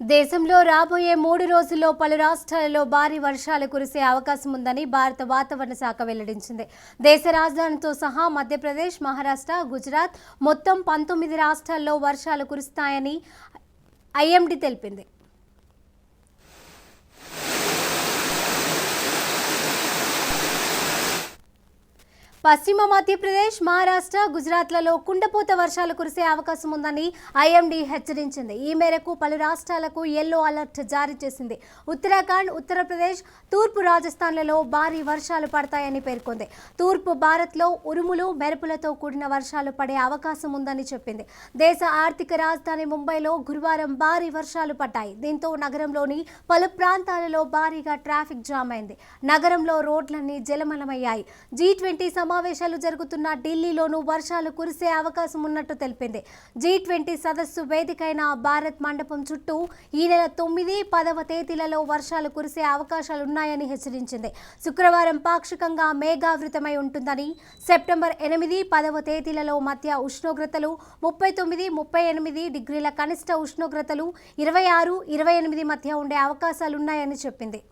దేశంలో రాబోయే మూడు రోజుల్లో పలు రాష్ట్రాలలో భారీ వర్షాలు కురిసే అవకాశం ఉందని భారత వాతావరణ శాఖ వెల్లడించింది. దేశ రాజధానితో సహా మధ్యప్రదేశ్ మహారాష్ట్ర గుజరాత్ మొత్తం పంతొమ్మిది రాష్ట్రాల్లో వర్షాలు కురుస్తాయని ఐఎండీ తెలిపింది. పశ్చిమ మధ్యప్రదేశ్ మహారాష్ట్ర గుజరాత్లలో కుండపోత వర్షాలు కురిసే అవకాశం ఉందని ఐఎండీ హెచ్చరించింది. ఈ మేరకు పలు రాష్ట్రాలకు ఎల్లో అలర్ట్ జారీ చేసింది. ఉత్తరాఖండ్ ఉత్తరప్రదేశ్ తూర్పు రాజస్థాన్లలో భారీ వర్షాలు పడతాయని పేర్కొంది. తూర్పు భారత్లో ఉరుములు మెరుపులతో కూడిన వర్షాలు పడే అవకాశం ఉందని చెప్పింది. దేశ ఆర్థిక రాజధాని ముంబైలో గురువారం భారీ వర్షాలు పడ్డాయి. దీంతో నగరంలోని పలు ప్రాంతాలలో భారీగా ట్రాఫిక్ జామ్ అయింది. నగరంలో రోడ్లన్నీ జలమలమయ్యాయి. జీ ట్వంటీ సమావేశాలు జరుగుతున్న ఢిల్లీలోనూ వర్షాలు కురిసే అవకాశం ఉన్నట్టు తెలిపింది. జీ ట్వంటీ సదస్సు వేదికైన భారత్ మండపం చుట్టూ ఈ నెల తొమ్మిది పదవ తేదీలలో వర్షాలు కురిసే అవకాశాలున్నాయని హెచ్చరించింది. శుక్రవారం పాక్షికంగా మేఘావృతమై ఉంటుందని సెప్టెంబర్ ఎనిమిది పదవ తేదీలలో మధ్య ఉష్ణోగ్రతలు ముప్పై తొమ్మిది ముప్పై ఎనిమిది డిగ్రీల కనిష్ట ఉష్ణోగ్రతలు ఇరవై ఆరు ఇరవై ఎనిమిది మధ్య ఉండే అవకాశాలున్నాయని చెప్పింది.